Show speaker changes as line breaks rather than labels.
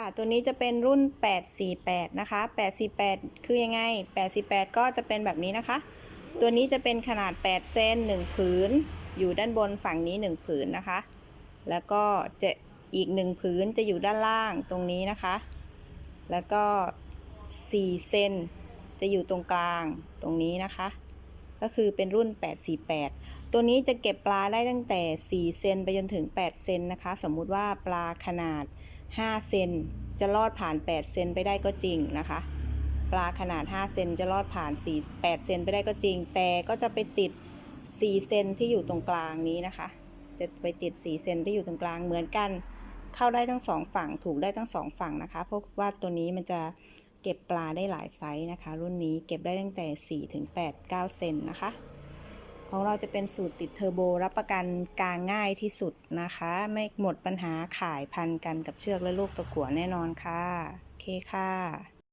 ค่ะ ตัวนี้จะเป็นรุ่น 848 นะคะ 848 คือยังไง 848 ก็จะเป็นแบบนี้นะคะ ตัวนี้จะเป็นขนาด 8เซน1 ผืน อยู่ด้านบนฝั่งนี้ 1 ผืนนะคะ แล้วก็จะอีก 1 ผืนจะอยู่ด้านล่างตรงนี้นะคะ แล้วก็ 4เซนจะอยู่ตรงกลางตรงนี้นะคะ ก็คือเป็นรุ่น 848 ตัวนี้จะเก็บปลาได้ตั้งแต่ 4 เซนไปจนถึง 8 เซนนะคะ สมมุติว่าปลาขนาด 5 เซนจะลอดผ่าน 8 เซนไปได้ก็จริงนะคะ ปลาขนาด 5 เซนจะลอดผ่าน 4 8 เซนไปได้ก็จริง แต่ก็จะไปติด 4 เซนที่อยู่ตรงกลางนี้นะคะ จะไปติด 4 เซนที่อยู่ตรงกลางเหมือนกัน เข้าได้ทั้งสองฝั่งถูกได้ทั้งสองฝั่งนะคะ เพราะว่าตัวนี้มันจะเก็บปลาได้หลายไซส์นะคะ รุ่นนี้เก็บได้ตั้งแต่ 4 ถึง 8 9 เซนนะคะ ของเราจะเป็นสูตรติดเทอร์โบรับประกันกลางง่ายที่สุดนะคะ ไม่หมดปัญหาขายพันกันกับเชือกและลูกตะกั่วแน่นอนค่ะ โอเคค่ะ